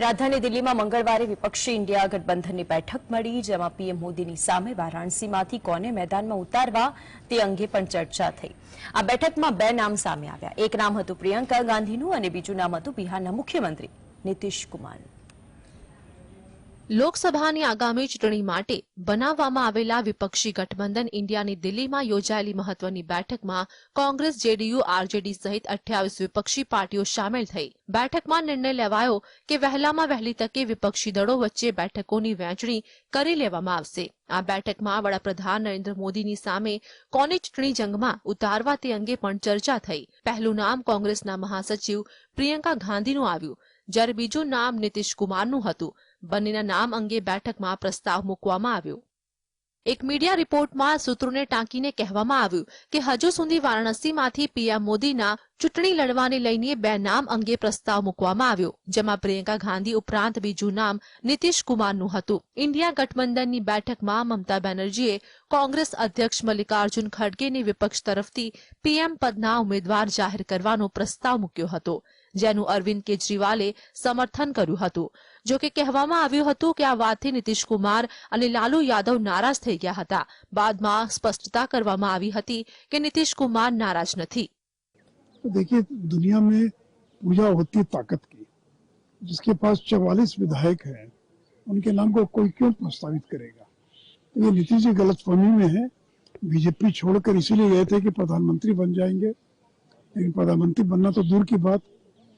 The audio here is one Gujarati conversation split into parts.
રાજધાની દિલ્હીમાં મંગળવારે વિપક્ષી ઇન્ડિયા ગઠબંધનની બેઠક મળી, જેમાં પીએમ મોદીની સામે વારાણસીમાંથી કોને મેદાનમાં ઉતારવા તે અંગે પણ ચર્ચા થઈ. આ બેઠકમાં બે નામ સામે આવ્યા. એક નામ હતું પ્રિયંકા ગાંધીનું અને બીજું નામ હતું બિહારના મુખ્યમંત્રી નીતિશ કુમારનું. લોકસભાની આગામી ચૂંટણી માટે બનાવવામાં આવેલા વિપક્ષી ગઠબંધન ઇન્ડિયાની દિલ્હીમાં યોજાયેલી મહત્વની બેઠકમાં કોંગ્રેસ, જેડીયુ, આરજેડી સહિત અઠ્યાવીસ વિપક્ષી પાર્ટીઓ સામેલ થઈ. બેઠકમાં નિર્ણય લેવાયો કે વહેલામાં વહેલી તકે વિપક્ષી દળો વચ્ચે બેઠકોની વહેંચણી કરી લેવામાં આવશે. આ બેઠકમાં વડાપ્રધાન નરેન્દ્ર મોદીની સામે કોને ચૂંટણી જંગમાં ઉતારવા તે અંગે પણ ચર્ચા થઈ. પહેલું નામ કોંગ્રેસના મહાસચિવ પ્રિયંકા ગાંધીનું આવ્યું. જ્યારે બીજું નામ નીતિશ કુમારનું હતું. બંનેના નામ અંગે બેઠકમાં પ્રસ્તાવ મૂકવામાં આવ્યો. એક મીડિયા રિપોર્ટમાં સૂત્રોને ટાંકીને કહેવામાં આવ્યું કે હજુ સુધી વારાણસીમાંથી પીએમ મોદીના ચૂંટણી લડવાને લઈને બે નામ અંગે પ્રસ્તાવ મૂકવામાં આવ્યો, જેમાં પ્રિયંકા ગાંધી ઉપરાંત બીજું નામ નીતિશ કુમારનું હતું. ઇન્ડિયા ગઠબંધનની બેઠકમાં મમતા બેનર્જીએ કોંગ્રેસ અધ્યક્ષ મલ્લિકાર્જુન ખડગેની વિપક્ષ તરફથી પીએમ પદના ઉમેદવાર જાહેર કરવાનો પ્રસ્તાવ મૂક્યો હતો. જેનું અરવિંદ કેજરીવાલે સમર્થન કર્યું હતું જો કે કહેવામાં આવ્યું હતું કે આ વાતથી નીતિશ કુમાર અને લાલુ યાદવ નારાજ થઈ ગયા હતા બાદમાં સ્પષ્ટતા કરવામાં આવી હતી કે નીતિશ કુમાર નારાજ નથી तो देखिए दुनिया में पूजा होती है ताकत की जिसके पास चवालीस विधायक हैं उनके नाम को कोई क्यों प्रस्तावित करेगा तो ये नीतीश जी गलत फहमी में है बीजेपी छोड़कर इसीलिए गए थे कि प्रधानमंत्री बन जाएंगे लेकिन प्रधानमंत्री बनना तो दूर की बात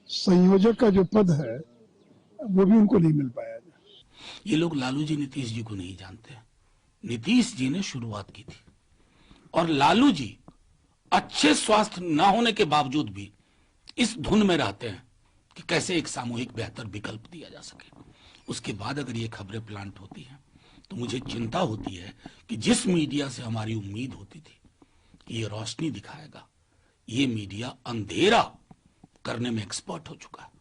संयोजक का जो पद है, वो भी उनको नहीं मिल पाया। ये लोग लालू जी, नीतीश जी को नहीं जानते। नीतीश जी ने शुरुआत की थी। और लालू जी अच्छे स्वास्थ्य न होने के बावजूद भी इस धुन में रहते हैं कि कैसे एक सामूहिक बेहतर विकल्प दिया जा सके। उसके बाद अगर ये खबरें प्लांट होती हैं तो मुझे चिंता होती है कि जिस मीडिया से हमारी उम्मीद होती थी कि ये रोशनी दिखाएगा, ये मीडिया अंधेरा करने में एक्सपर्ट हो चुका है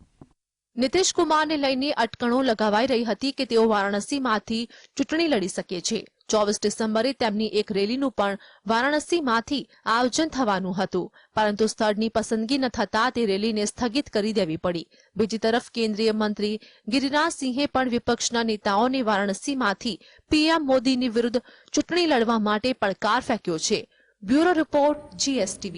નીતિશ કુમારને લઈને અટકણો લગાવાઈ રહી હતી કે તેઓ વારાણસીમાંથી ચૂંટણી લડી શકે છે ચોવીસ ડિસેમ્બરે તેમની એક રેલીનું પણ વારાણસીમાંથી આયોજન થવાનું હતું પરંતુ સ્થળની પસંદગી ન થતા તે રેલીને સ્થગિત કરી દેવી પડી બીજી તરફ કેન્દ્રીય મંત્રી ગિરિરાજસિંહે પણ વિપક્ષના નેતાઓને વારાણસીમાંથી પીએમ મોદીની વિરુદ્ધ ચૂંટણી લડવા માટે પડકાર ફેંક્યો છે બ્યુરો રિપોર્ટ જીએસટીવી